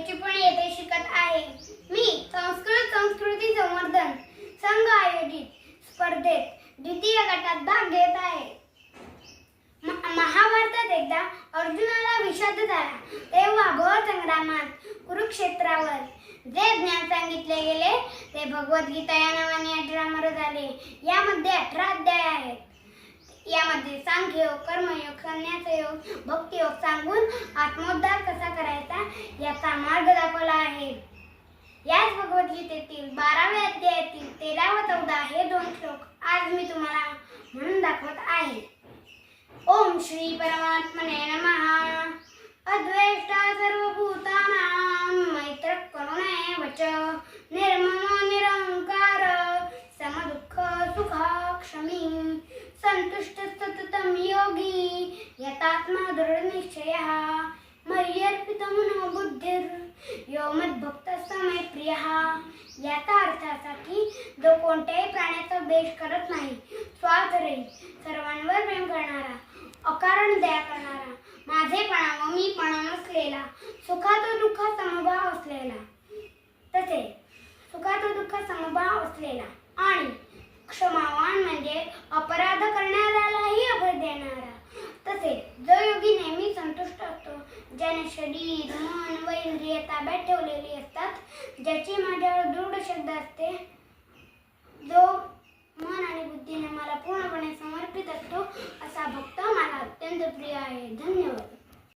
पण येथे शिकत आहे. मी संस्कृत संस्कृती संवर्धन संघ आयोजित स्पर्धेत द्वितीय गटात भाग घेत आहे. महाभारतात एकदा अर्जुनाला विषद झाला. तेव्हा भवसंग्रामात कुरुक्षेत्रावर जे ज्ञान सांगितले गेले ते भगवद्गीता या नावाने अठरा झाले. यामध्ये अठरा अध्याय आहेत. यामध्ये सांख्य योग कर्मयोग संन्यासयोग भक्तियोग सांगून आत्मोद्धार कसा करायचा? याचा मार्ग दाखवला आहे. याच भगवद्गीतेतील बाराव्या अध्यायातील तेरा व चौदा हे दोन श्लोक आज मी तुम्हाला म्हणून दाखवत आहे. ओम श्री परमात्मने नमः. अद्वेष्टा सर्वभूतानां मैत्र करुणे वच निर्मम निरंकार समदुःख सुख क्षमी संतुष्ट सततम योगी यतात्मा दृढनिश्चयः मय्यर्पित मनो बुद्धिर् यो मद्भक्त समय प्रिय। याचा अर्थ असा की जो कोणत्याही प्राण्याचा द्वेष करत नाही स्वार्थरहित सर्वांवर प्रेम करणारा अकारण दया करणारा माझेपणा व मीपणा नसलेला सुखात दुःख समभाव असलेला. तसेच सुखात दुःख समभाव असलेला आणि क्षमावान म्हणजे अपराध करणाऱ्यालाही अभय देणारा. तसेच जो योगी नेहमी संतुष्ट ज्याने शरीर मन व इंद्रिय ताब्यात ठेवलेली असतात ज्याची माझ्यावर दृढ श्रद्धा असते. जो मन आणि बुद्धीने मला पूर्णपणे समर्पित असतो असा भक्त मला अत्यंत प्रिय आहे. धन्यवाद.